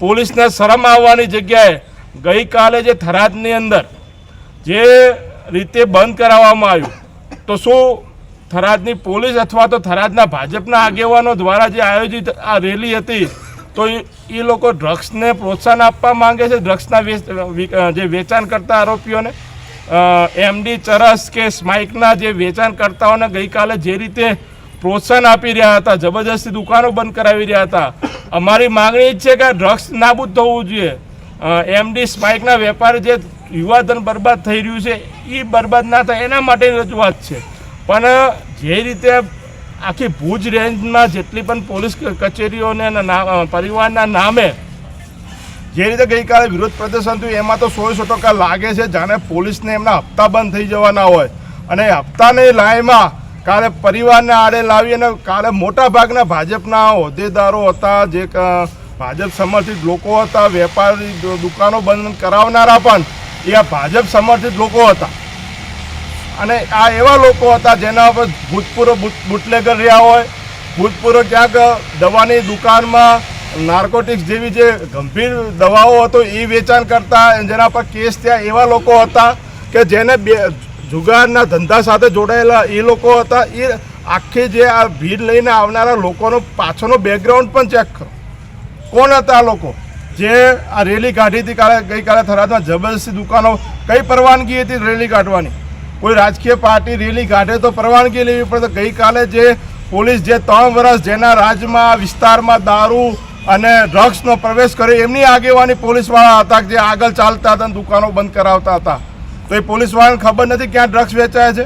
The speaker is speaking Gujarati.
પોલીસને શરમ આવવાની જગ્યાએ ગઈકાલે જે થરાદની અંદર જે રીતે બંધ કરાવવામાં આવ્યું, તો શું થરાદની પોલીસ અથવા તો થરાદના ભાજપના આગેવાનો દ્વારા જે આયોજિત આ રેલી હતી, તો એ લોકો ડ્રગ્સને પ્રોત્સાહન આપવા માંગે છે, ડ્રગ્સના જે વેચાણ કરતા આરોપીઓને એમડી ચરસ કે સ્માઇકના જે વેચાણકર્તાઓને ગઈકાલે જે રીતે પ્રોત્સાહન આપી રહ્યા હતા, જબરજસ્તી દુકાનો બંધ કરાવી રહ્યા હતા અમારી માંગણી છે કે ડ્રગ્સ નાબૂદ થવું જોઈએ. એમડી સ્પાઇકના વેપાર જે યુવાધન બરબાદ થઈ રહ્યું છે એ બરબાદ ના થાય એના માટેની રજૂઆત છે. પણ જે રીતે આખી ભુજ રેન્જમાં જેટલી પણ પોલીસ કચેરીઓને પરિવારના નામે જે રીતે ગઈકાલે વિરોધ પ્રદર્શન થયું, એમાં તો સો સો ટકા લાગે છે, જાણે પોલીસને એમના હપ્તા બંધ થઈ જવાના હોય. અને હપ્તાની લાઈમાં કાલે પરિવારને આડે લાવી અને કાલે મોટા ભાગના ભાજપના હોદ્દેદારો હતા, જે ભાજપ સમર્થિત લોકો હતા, વેપારી દુકાનો બંધ કરાવનારા પણ એ આ ભાજપ સમર્થિત લોકો હતા. અને આ એવા લોકો હતા જેના પર ભૂતપૂર્વ બુટ- બુટલેગર રહ્યા હોય, ભૂતપૂર્વ ક્યાંક દવાની દુકાનમાં નાર્કોટિક્સ જેવી જે ગંભીર દવાઓ હતો એ વેચાણ કરતા, જેના પર કેસ થયા એવા લોકો હતા કે જેને બે જુગારના ધંધા સાથે જોડાયેલા એ લોકો હતા. એ આખી જે આ ભીડ લઈને આવનારા લોકોનો પાછળનો બેકગ્રાઉન્ડ પણ ચેક કરો. કોણ હતા આ લોકો? જે આ રેલી કાઢી હતી કાલે, ગઈકાલે થરાદમાં જબરદસ્તી દુકાનો, કઈ પરવાનગી હતી રેલી કાઢવાની? કોઈ રાજકીય પાર્ટી રેલી કાઢે તો પરવાનગી લેવી પડે. ગઈકાલે જે પોલીસ જે ત્રણ વર્ષ જેના રાજમાં, વિસ્તારમાં દારૂ અને ડ્રગ્સનો પ્રવેશ કર્યો, એમની આગેવાની પોલીસવાળા હતા જે આગળ ચાલતા હતા દુકાનો બંધ કરાવતા હતા. તો એ પોલીસવાળાને ખબર નથી ક્યાં ડ્રગ્સ વેચાય છે?